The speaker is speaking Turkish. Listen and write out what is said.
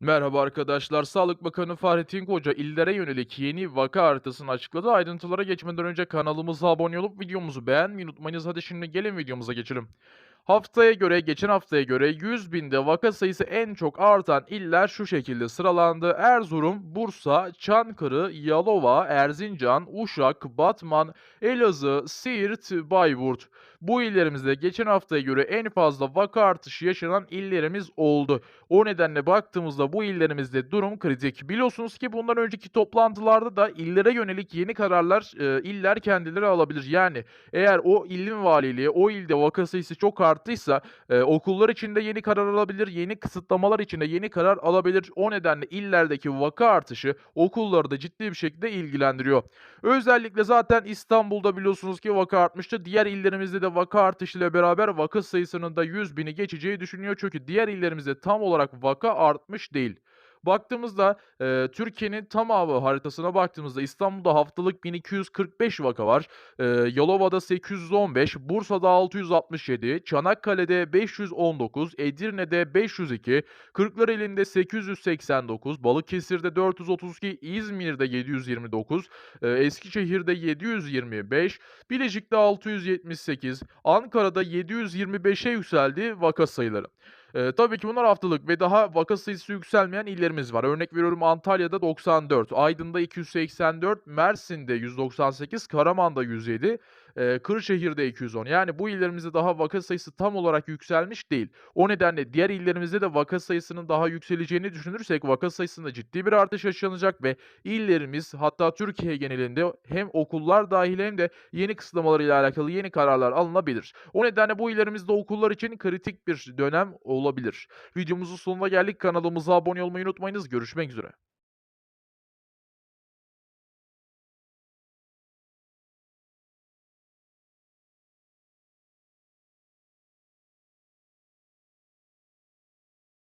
Merhaba arkadaşlar. Sağlık Bakanı Fahrettin Koca illere yönelik yeni vaka haritasını açıkladı. Ayrıntılara geçmeden önce kanalımıza abone olup videomuzu beğenmeyi unutmayınız. Hadi şimdi gelin videomuza geçelim. Haftaya göre, geçen haftaya göre 100 binde vaka sayısı en çok artan iller şu şekilde sıralandı. Erzurum, Bursa, Çankırı, Yalova, Erzincan, Uşak, Batman, Elazığ, Siirt, Bayburt. Bu illerimizde geçen haftaya göre en fazla vaka artışı yaşanan illerimiz oldu. O nedenle baktığımızda bu illerimizde durum kritik. Biliyorsunuz ki bundan önceki toplantılarda da illere yönelik yeni kararlar e, iller kendileri alabilir. Yani eğer o ilin valiliği o ilde vaka sayısı çok arttıysa e, okullar içinde yeni karar alabilir, yeni kısıtlamalar içinde yeni karar alabilir. O nedenle illerdeki vaka artışı okulları da ciddi bir şekilde ilgilendiriyor. Özellikle zaten İstanbul'da biliyorsunuz ki vaka artmıştı. Diğer illerimizde de vaka artışıyla beraber vaka sayısının da 100 bini geçeceği düşünüyor. Çünkü diğer illerimizde tam olarak vaka artmış değil. Baktığımızda eee, Türkiye'nin tamamı haritasına baktığımızda İstanbul'da haftalık 1245 vaka var. Eee, Yalova'da 815, Bursa'da 667, Çanakkale'de 519, Edirne'de 502, Kırklareli'nde 889, Balıkesir'de 432, İzmir'de 729, eee, Eskişehir'de 725, Bilecik'te 678, Ankara'da 725'e yükseldi vaka sayıları. Eee, tabii ki bunlar haftalık ve daha vaka sayısı yükselmeyen illerimiz var. Örnek veriyorum Antalya'da 94, Aydın'da 284, Mersin'de 198, Karaman'da 107, eee, Kırşehir'de 210. Yani bu illerimizde daha vaka sayısı tam olarak yükselmiş değil. O nedenle diğer illerimizde de vaka sayısının daha yükseleceğini düşünürsek vaka sayısında ciddi bir artış yaşanacak ve illerimiz hatta Türkiye genelinde hem okullar dahil hem de yeni kısıtlamalarıyla alakalı yeni kararlar alınabilir. O nedenle bu illerimizde okullar için kritik bir dönem olabilir. Videomuzun sonuna geldik. Kanalımıza abone olmayı unutmayınız. Görüşmek üzere.